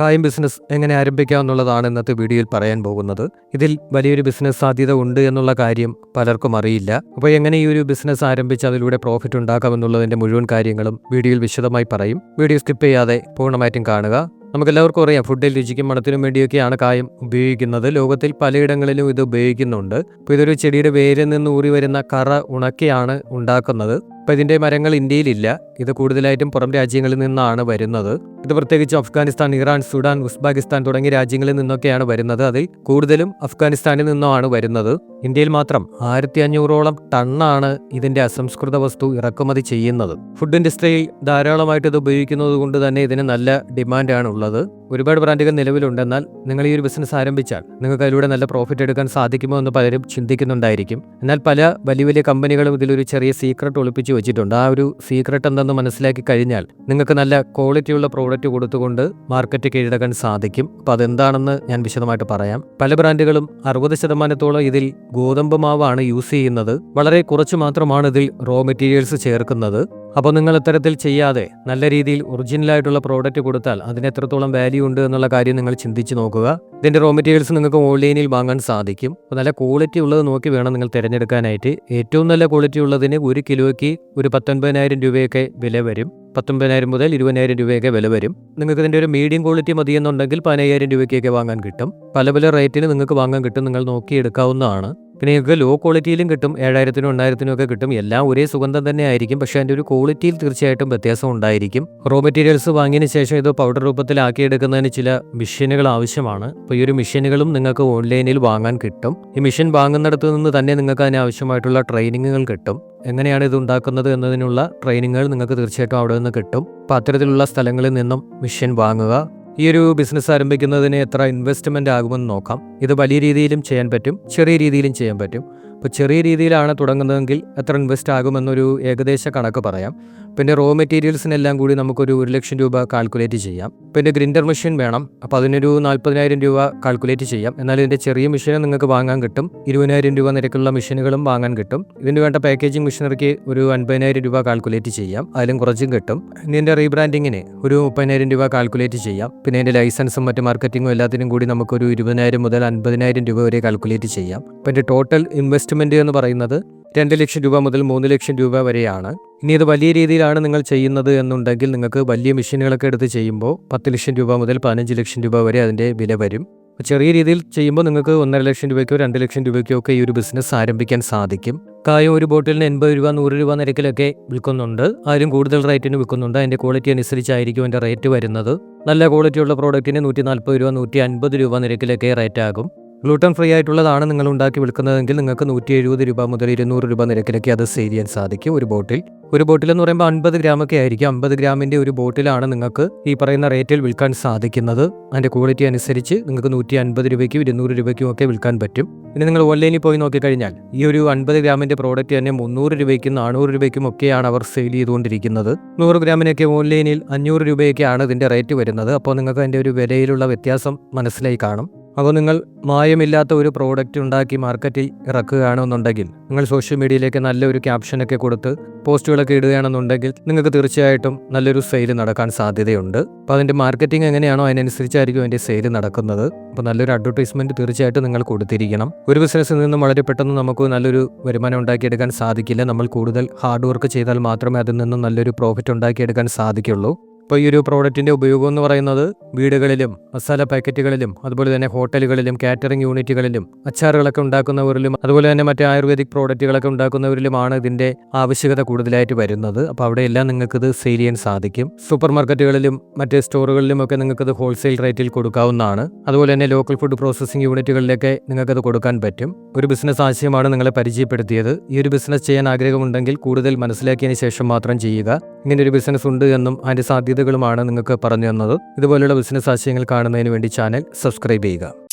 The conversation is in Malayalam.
കായം ബിസിനസ് എങ്ങനെ ആരംഭിക്കാം എന്നുള്ളതാണ് ഇന്നത്തെ വീഡിയോയിൽ പറയാൻ പോകുന്നത്. ഇതിൽ വലിയൊരു ബിസിനസ് സാധ്യത ഉണ്ട് എന്നുള്ള കാര്യം പലർക്കും അറിയില്ല. അപ്പോൾ എങ്ങനെ ഈ ഒരു ബിസിനസ് ആരംഭിച്ച് അതിലൂടെ പ്രോഫിറ്റ് ഉണ്ടാക്കാം എന്നുള്ളതിന്റെ മുഴുവൻ കാര്യങ്ങളും വീഡിയോയിൽ വിശദമായി പറയും. വീഡിയോ സ്കിപ്പ് ചെയ്യാതെ പൂർണമായിട്ടും കാണുക. നമുക്കെല്ലാവർക്കും അറിയാം ഫുഡിൽ രുചിക്കും മണത്തിനും വേണ്ടിയൊക്കെയാണ് കായം ഉപയോഗിക്കുന്നത്. ലോകത്തിൽ പലയിടങ്ങളിലും ഇത് ഉപയോഗിക്കുന്നുണ്ട്. അപ്പോൾ ഇതൊരു ചെടിയുടെ വേരിൽ നിന്ന് ഊറി വരുന്ന കറ ഉണക്കിയാണ് ഉണ്ടാക്കുന്നത്. അപ്പോൾ ഇതിന്റെ മരങ്ങൾ ഇന്ത്യയിലില്ല. ഇത് കൂടുതലായിട്ടും പുറം രാജ്യങ്ങളിൽ നിന്നാണ് വരുന്നത്. ഇത് പ്രത്യേകിച്ച് അഫ്ഗാനിസ്ഥാൻ ഇറാൻ സുഡാൻ ഉസ്ബാക്കിസ്ഥാൻ തുടങ്ങിയ രാജ്യങ്ങളിൽ നിന്നൊക്കെയാണ് വരുന്നത്. അതിൽ കൂടുതലും അഫ്ഗാനിസ്ഥാനിൽ നിന്നാണ് വരുന്നത്. ഇന്ത്യയിൽ മാത്രം ആയിരത്തി അഞ്ഞൂറോളം ടണ്ണാണ് ഇതിന്റെ അസംസ്കൃത വസ്തു ഇറക്കുമതി ചെയ്യുന്നത്. ഫുഡ് ഇൻഡസ്ട്രിയിൽ ധാരാളമായിട്ട് ഇത് ഉപയോഗിക്കുന്നത് കൊണ്ട് തന്നെ ഇതിന് നല്ല ഡിമാൻഡാണ് ഉള്ളത് ഒരുപാട് ബ്രാൻഡുകൾ നിലവിലുണ്ട് എന്നാൽ നിങ്ങൾ ഈ ഒരു ബിസിനസ് ആരംഭിച്ചാൽ നിങ്ങൾക്ക് അതിലൂടെ നല്ല പ്രോഫിറ്റ് എടുക്കാൻ സാധിക്കുമോ എന്ന് പലരും ചിന്തിക്കുന്നുണ്ടായിരിക്കും. എന്നാൽ പല വലിയ വലിയ കമ്പനികളും ഇതിലൊരു ചെറിയ സീക്രട്ട് ഒളിപ്പിച്ച് വെച്ചിട്ടുണ്ട്. ആ ഒരു സീക്രട്ട് എന്തെന്ന് മനസ്സിലാക്കി കഴിഞ്ഞാൽ നിങ്ങൾക്ക് നല്ല ക്വാളിറ്റിയുള്ള പ്രോഡക്റ്റ് കൊടുത്തുകൊണ്ട് മാർക്കറ്റ് കീഴടക്കാൻ സാധിക്കും. അപ്പോൾ അതെന്താണെന്ന് ഞാൻ വിശദമായിട്ട് പറയാം. പല ബ്രാൻഡുകളും അറുപത് ശതമാനത്തോളം ഇതിൽ ഗോതമ്പ് മാവാണ് യൂസ് ചെയ്യുന്നത്. വളരെ കുറച്ച് മാത്രമാണ് ഇതിൽ റോ മെറ്റീരിയൽസ് ചേർക്കുന്നത്. അപ്പോൾ നിങ്ങൾ ഇത്തരത്തിൽ ചെയ്യാതെ നല്ല രീതിയിൽ ഒറിജിനലായിട്ടുള്ള പ്രോഡക്റ്റ് കൊടുത്താൽ അതിന് എത്രത്തോളം വാല്യൂ ഉണ്ട് എന്നുള്ള കാര്യം നിങ്ങൾ ചിന്തിച്ച് നോക്കുക. ഇതിന്റെ റോ മെറ്റീരിയൽസ് നിങ്ങൾക്ക് ഓൺലൈനിൽ വാങ്ങാൻ സാധിക്കും. അപ്പോൾ നല്ല ക്വാളിറ്റി ഉള്ളത് നോക്കി വേണം നിങ്ങൾ തിരഞ്ഞെടുക്കാനായിട്ട്. ഏറ്റവും നല്ല ക്വാളിറ്റി ഉള്ളതിന് ഒരു കിലോയ്ക്ക് ഒരു പത്തൊൻപതിനായിരം രൂപയൊക്കെ വില വരും. പത്തൊമ്പതിനായിരം മുതൽ ഇരുപതിനായിരം രൂപയൊക്കെ വില വരും. നിങ്ങൾക്ക് ഇതിന്റെ ഒരു മീഡിയം ക്വാളിറ്റി മതിയെന്നുണ്ടെങ്കിൽ പതിനയ്യായിരം രൂപയ്ക്കൊക്കെ വാങ്ങാൻ കിട്ടും. പല പല റേറ്റിന് നിങ്ങൾക്ക് വാങ്ങാൻ കിട്ടും. നിങ്ങൾ നോക്കിയെടുക്കാവുന്നതാണ് നിങ്ങൾക്ക് ലോ ക്വാളിറ്റിയിലും കിട്ടും ഏഴായിരത്തിനും എണ്ണായിരത്തിനും ഒക്കെ കിട്ടും. എല്ലാം ഒരേ സുഗന്ധം തന്നെ ആയിരിക്കും പക്ഷേ അതിന്റെ ഒരു ക്വാളിറ്റിയിൽ തീർച്ചയായിട്ടും വ്യത്യാസം ഉണ്ടായിരിക്കും. റോ മെറ്റീരിയൽസ് വാങ്ങിയതിന് ശേഷം ഇത് പൗഡർ രൂപത്തിലാക്കിയെടുക്കുന്നതിന് ചില മെഷീനുകൾ ആവശ്യമാണ്. അപ്പോൾ ഈ ഒരു മെഷീനുകളും നിങ്ങൾക്ക് ഓൺലൈനിൽ വാങ്ങാൻ കിട്ടും. ഈ മെഷീൻ വാങ്ങുന്നിടത്ത് നിന്ന് തന്നെ നിങ്ങൾക്ക് അതിന് ആവശ്യമായിട്ടുള്ള ട്രെയിനിങ്ങുകൾ കിട്ടും. എങ്ങനെയാണ് ഇത് ഉണ്ടാക്കുന്നത് എന്നതിനുള്ള ട്രെയിനിങ്ങുകൾ നിങ്ങൾക്ക് തീർച്ചയായിട്ടും അവിടെ നിന്ന് കിട്ടും. അപ്പോൾ അത്തരത്തിലുള്ള സ്ഥലങ്ങളിൽ നിന്നും മെഷീൻ വാങ്ങുക. ഈ ഒരു ബിസിനസ് ആരംഭിക്കുന്നതിന് എത്ര ഇൻവെസ്റ്റ്മെന്റ് ആകുമെന്ന് നോക്കാം. ഇത് വലിയ രീതിയിലും ചെയ്യാൻ പറ്റും ചെറിയ രീതിയിലും ചെയ്യാൻ പറ്റും. അപ്പോൾ ചെറിയ രീതിയിലാണ് തുടങ്ങുന്നതെങ്കിൽ എത്ര ഇൻവെസ്റ്റ് ആകുമെന്നൊരു ഏകദേശ കണക്ക് പറയാം. പിന്നെ റോ മെറ്റീരിയൽസിനെല്ലാം കൂടി നമുക്കൊരു ഒരു ലക്ഷം രൂപ കാൽക്കുലേറ്റ് ചെയ്യാം. പിന്നെ ഗ്രിൻഡർ മെഷീൻ വേണം. അപ്പോൾ അതിനൊരു നാൽപ്പതിനായിരം രൂപ കാൽക്കുലേറ്റ് ചെയ്യാം. എന്നാൽ ഇതിന്റെ ചെറിയ മെഷീൻ നിങ്ങൾക്ക് വാങ്ങാൻ കിട്ടും. ഇരുപതിനായിരം രൂപ നിരക്കുള്ള മെഷീനുകളും വാങ്ങാൻ കിട്ടും. ഇതിന് വേണ്ട പാക്കേജിംഗ് മെഷീനറിക്ക് ഒരു അൻപതിനായിരം രൂപ കാൽക്കുലേറ്റ് ചെയ്യാം. അതിലും കുറച്ചും കിട്ടും. ഇതിന്റെ റീബ്രാൻഡിങ്ങിന് ഒരു മുപ്പതിനായിരം രൂപ കാൽക്കുലേറ്റ് ചെയ്യാം. പിന്നെ ഇതിന്റെ ലൈസൻസും മറ്റ് മാർക്കറ്റിങ്ങും എല്ലാത്തിനും കൂടി നമുക്കൊരു ഇരുപതിനായിരം മുതൽ അൻപതിനായിരം രൂപ വരെ കാൽക്കുലേറ്റ് ചെയ്യാം. പിന്നെ ടോട്ടൽ ഇൻവെസ്റ്റ്മെന്റ് എന്ന് പറയുന്നത് രണ്ട് ലക്ഷം രൂപ മുതൽ മൂന്ന് ലക്ഷം രൂപ വരെയാണ്. ഇനി ഇത് വലിയ രീതിയിലാണ് നിങ്ങൾ ചെയ്യുന്നത് എന്നുണ്ടെങ്കിൽ നിങ്ങൾക്ക് വലിയ മെഷീനുകളൊക്കെ എടുത്ത് ചെയ്യുമ്പോൾ പത്ത് ലക്ഷം രൂപ മുതൽ പതിനഞ്ച് ലക്ഷം രൂപ വരെ അതിന്റെ വില വരും. ചെറിയ രീതിയിൽ ചെയ്യുമ്പോൾ നിങ്ങൾക്ക് ഒന്നര ലക്ഷം രൂപയ്ക്കോ രണ്ട് ലക്ഷം രൂപയ്ക്കോ ഒക്കെ ഈ ഒരു ബിസിനസ് ആരംഭിക്കാൻ സാധിക്കും. കായം ഒരു ബോട്ടിലിന് എൺപത് രൂപ നൂറ് രൂപ നിരക്കിലൊക്കെ വിൽക്കുന്നുണ്ട്. ആരും കൂടുതൽ റേറ്റിന് വിൽക്കുന്നുണ്ട്. അതിന്റെ ക്വാളിറ്റി അനുസരിച്ചായിരിക്കും അതിന്റെ റേറ്റ് വരുന്നത്. നല്ല ക്വാളിറ്റിയുള്ള പ്രോഡക്റ്റിന് നൂറ്റി നാൽപ്പത് രൂപ നൂറ്റി അൻപത് രൂപ നിരക്കിലൊക്കെ റേറ്റ് ആകും. ഗ്ലൂട്ടൻ ഫ്രീ ആയിട്ടുള്ളതാണ് നിങ്ങൾ ഉണ്ടാക്കി വിൽക്കുന്നതെങ്കിൽ നിങ്ങൾക്ക് നൂറ്റി എഴുപത് രൂപ മുതൽ ഇരുന്നൂറ് രൂപ നിരക്കിലൊക്കെ അത് സെയിൽ ചെയ്യാൻ സാധിക്കും ഒരു ബോട്ടിൽ ഒരു ബോട്ടിൽ എന്ന് പറയുമ്പോൾ അൻപത് ഗ്രാമൊക്കെ ആയിരിക്കും. അമ്പത് ഗ്രാമിന്റെ ഒരു ബോട്ടിലാണ് നിങ്ങൾക്ക് ഈ പറയുന്ന റേറ്റിൽ വിൽക്കാൻ സാധിക്കുന്നത്. അതിന്റെ ക്വാളിറ്റി അനുസരിച്ച് നിങ്ങൾക്ക് നൂറ്റി അൻപത് രൂപയ്ക്കും ഇരുന്നൂറ് രൂപയ്ക്കും ഒക്കെ വിൽക്കാൻ പറ്റും. ഇനി നിങ്ങൾ ഓൺലൈനിൽ പോയി നോക്കിക്കഴിഞ്ഞാൽ ഈ ഒരു അൻപത് ഗ്രാമിന്റെ പ്രോഡക്റ്റ് തന്നെ മുന്നൂറ് രൂപയ്ക്കും നാനൂറ് രൂപയ്ക്കും ഒക്കെയാണ് അവർ സെയിൽ ചെയ്തുകൊണ്ടിരിക്കുന്നത്. നൂറ് ഗ്രാമിനൊക്കെ ഓൺലൈനിൽ അഞ്ഞൂറ് രൂപയൊക്കെയാണ് ഇതിന്റെ റേറ്റ് വരുന്നത്. അപ്പോൾ നിങ്ങൾക്ക് അതിന്റെ ഒരു വിലയിലുള്ള വ്യത്യാസം മനസ്സിലായി കാണും. അപ്പോൾ നിങ്ങൾ മായമില്ലാത്ത ഒരു പ്രോഡക്റ്റ് ഉണ്ടാക്കി മാർക്കറ്റിൽ ഇറക്കുകയാണെന്നുണ്ടെങ്കിൽ നിങ്ങൾ സോഷ്യൽ മീഡിയയിലേക്ക് നല്ലൊരു ക്യാപ്ഷനൊക്കെ കൊടുത്ത് പോസ്റ്റുകളൊക്കെ ഇടുകയാണെന്നുണ്ടെങ്കിൽ നിങ്ങൾക്ക് തീർച്ചയായിട്ടും നല്ലൊരു സെയിൽ നടക്കാൻ സാധ്യതയുണ്ട്. അപ്പോൾ അതിന്റെ മാർക്കറ്റിംഗ് എങ്ങനെയാണോ അതിനനുസരിച്ചായിരിക്കും അതിന്റെ സെയിൽ നടക്കുന്നത്. അപ്പോൾ നല്ലൊരു അഡ്വർടൈസ്മെന്റ് തീർച്ചയായിട്ടും നിങ്ങൾ കൊടുത്തിരിക്കണം. ഒരു ബിസിനസ്സിൽ നിന്നും വളരെ പെട്ടെന്ന് നമുക്ക് നല്ലൊരു വരുമാനം ഉണ്ടാക്കിയെടുക്കാൻ സാധിക്കില്ല. നമ്മൾ കൂടുതൽ ഹാർഡ് വർക്ക് ചെയ്താൽ മാത്രമേ അതിൽ നിന്നും നല്ലൊരു പ്രോഫിറ്റ് ഉണ്ടാക്കിയെടുക്കാൻ സാധിക്കുള്ളൂ. ഇപ്പോൾ ഈ ഒരു പ്രോഡക്റ്റിന്റെ ഉപയോഗം എന്ന് പറയുന്നത് വീടുകളിലും മസാല പാക്കറ്റുകളിലും അതുപോലെ തന്നെ ഹോട്ടലുകളിലും കാറ്ററിംഗ് യൂണിറ്റുകളിലും അച്ചാറുകളൊക്കെ ഉണ്ടാക്കുന്നവരിലും അതുപോലെ തന്നെ മറ്റ് ആയുർവേദിക് പ്രോഡക്റ്റുകളൊക്കെ ഉണ്ടാക്കുന്നവരിലുമാണ് ഇതിന്റെ ആവശ്യകത കൂടുതലായിട്ട് വരുന്നത്. അപ്പോൾ അവിടെയെല്ലാം നിങ്ങൾക്കിത് സെയിൽ ചെയ്യാൻ സാധിക്കും. സൂപ്പർ മാർക്കറ്റുകളിലും മറ്റ് സ്റ്റോറുകളിലും ഒക്കെ നിങ്ങൾക്കത് ഹോൾസെയിൽ റേറ്റിൽ കൊടുക്കാവുന്നതാണ്. അതുപോലെ തന്നെ ലോക്കൽ ഫുഡ് പ്രോസസ്സിംഗ് യൂണിറ്റുകളിലൊക്കെ നിങ്ങൾക്കത് കൊടുക്കാൻ പറ്റും. ഒരു ബിസിനസ് ആശയമാണ് നിങ്ങളെ പരിചയപ്പെടുത്തിയത്. ഈ ഒരു ബിസിനസ് ചെയ്യാൻ ആഗ്രഹമുണ്ടെങ്കിൽ കൂടുതൽ മനസ്സിലാക്കിയതിന് ശേഷം മാത്രം ചെയ്യുക. ഇങ്ങനെ ഒരു ബിസിനസ് ഉണ്ട് എന്നും അതിന്റെ സാധ്യതകളുമാണ് നിങ്ങൾക്ക് പറഞ്ഞു തന്നത്. ഇതുപോലുള്ള ബിസിനസ് ആശയങ്ങൾ കാണുന്നതിന് വേണ്ടി ചാനൽ സബ്സ്ക്രൈബ് ചെയ്യുക.